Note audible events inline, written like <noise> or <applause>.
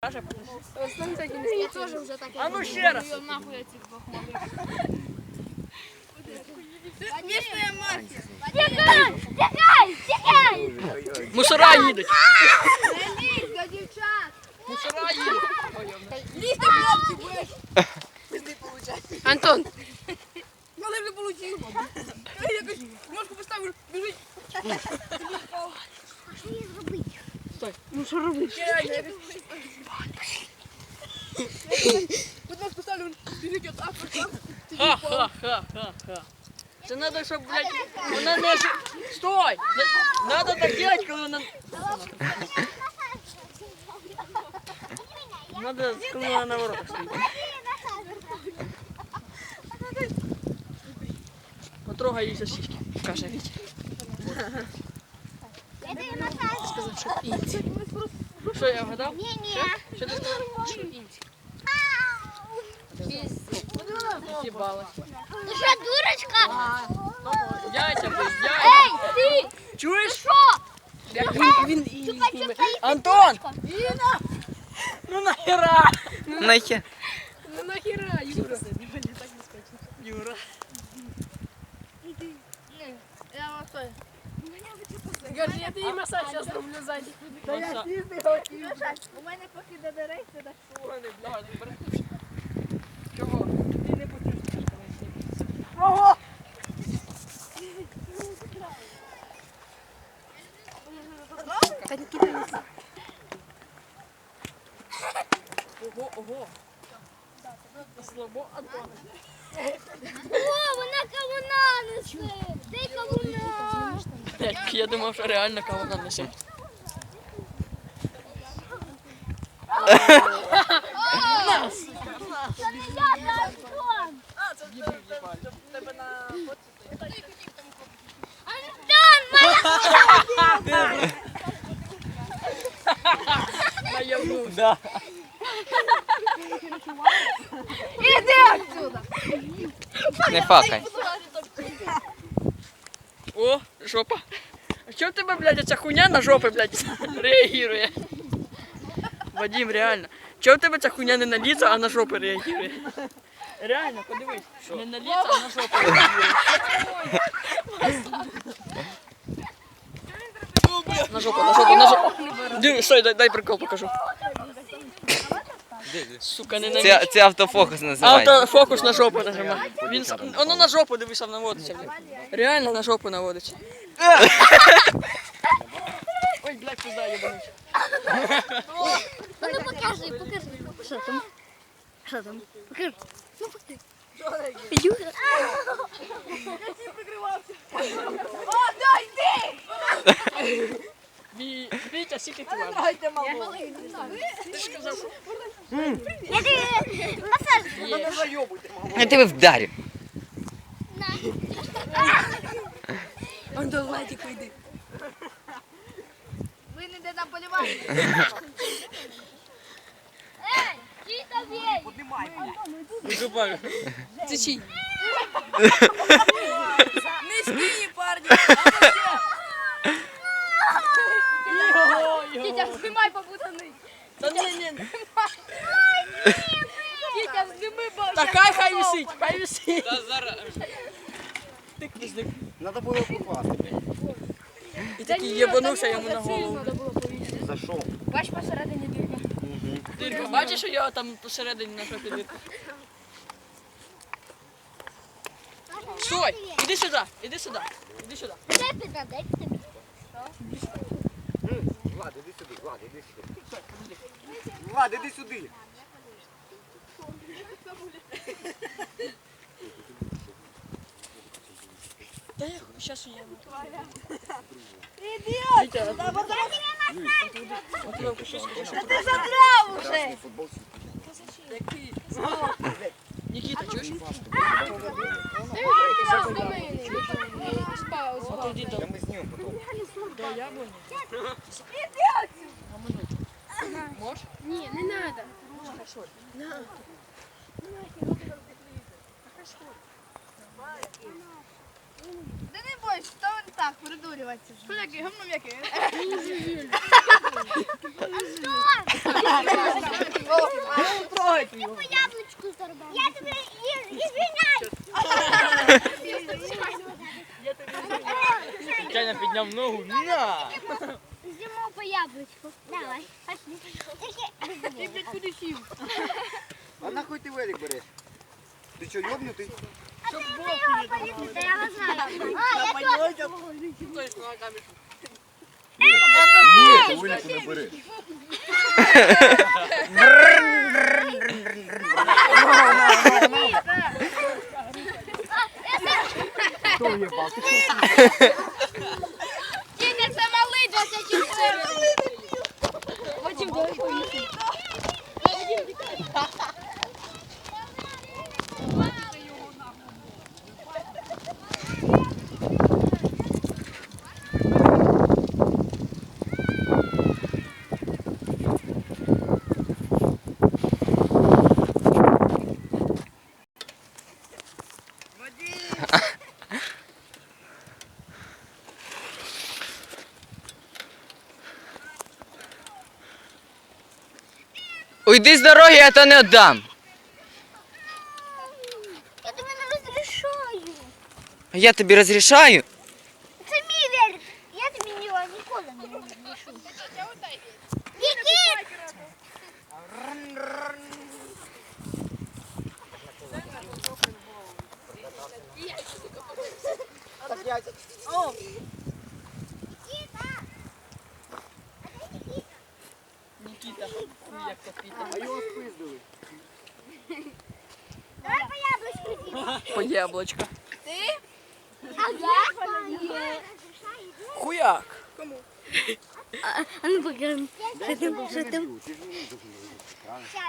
Каже, Я теж вже так. А ну ще раз. Нахуй я цих двох малих. Конечно, я мафія. Тікай! Тікай! Тікай! Мусора їдуть. Не лізь до дівчат. Мусора їдуть. Лізьте, хлопці, будеш. Антон, зробити? ну що робиш? Будь ножку ставлю, біжить отак, отак. Ха-ха-ха-ха-ха. Це треба, щоб, блядь, вона не... ж- Стой! Надо так делать, коли вона... Надо, коли вона на воротах стоїть. Потрогай її сосиски, каже Вітя. Я тобі масаж. Сказав, що інці. Що я вгадав? Ні, ні. Що ти сказав? Що інці? Їбалась. Ти що, дурочка? Яйця, блядь, яйця. Ей, ти! Чуєш? Що? Як він, він і зніме. Антон! Ну нахера? Нахер. Ну нахіра, Юра. Юра. Я вам стой. Каже, я тобі зараз роблю ззаді. Оса. У мене поки так не, бля, не бери. Чого? Ти не почуєш, коли знімається. Та не кидай. Ого, ого. Слабо, Антон. О, вона кавуна несе. Дай кавуна. Я думав, що реально нам несе. Це не я, це Антон. Антон, моя Наявнув. Да. Іди отсюда. Не факай. О, жопа. А чого в тебе, блядь, ця хуйня на жопи, блядь, реагує? Вадим, реально. Чого в тебе ця хуйня не на ліцо, а на жопи реагує? Реально, подивись. Не на ліцо, а на жопи реагує. На жопу, на жопу, на жопу. Диви, стой, дай, дай прикол покажу. Сука, не на Це, це автофокус називається. Автофокус на жопу нажимай. Він с- воно на жопу дивися наводиться. Реально на жопу наводиться. Ой, блядь, пизда, ебануть. Ну покажи, покажи. Що там? Що там? Покажи. Ну покажи. Юра. О, дай! Ві... Вітя, скільки ти важиш? Дайте маму. Ти ж сказав, що Я тобі масаж. є. зайобуйте, мама. Я тебе вдарю. Антон, Владик, йди. Ви не де там полювати. <laughs> Ей, чий там є? Це чий? Низькі, парні. Його, його. Тітя, знімай побутаний. Та ні, ні. Тітя, зніми, бо Та хай хай висить, хай висить. Та зараз. Тик, пиздик. Надо було попасти. І такий єбанувся йому на голову. За що? Бач посередині дірка. Дирка, бачиш, що я там посередині на дирка? Стой! Іди сюди, іди сюди, іди сюди. Дай піда, дай тобі. Влад, іди сюди, Влад, іди сюди. Влад, іди сюди. <laughs> Та я зараз я. Ідіот! Ти задрав уже! Який? Нікіта, чуєш? Отойди до Та ми знімемо потім. до яблуні. Можеш? Ні, не треба. Да не бойся, то він так, придурюватися. Що таке, гамно м'яке? По яблучку зарубав. Я тебе. Женя підняв ногу. На! Зимо по яблучку. Давай, пошли. Ти, блядь, куди сів? А нахуй ти велик береш? Ти що, йобнутий? Та я його знаю. А, я теж. Ні, ти велику не бери. Тільки це малий, а це чотири. Уйди з дороги, я то не віддам. Я тобі не розрішаю. Я тобі розрішаю. Це мій велик. Я тобі його ніколи не розрішу. Нікіт! Нікіта, як попіти. А його спиздили. Давай по яблочку з'їмо. По яблочка. А я? Хуяк. Кому? А ну покажем. Ти ж не Щас.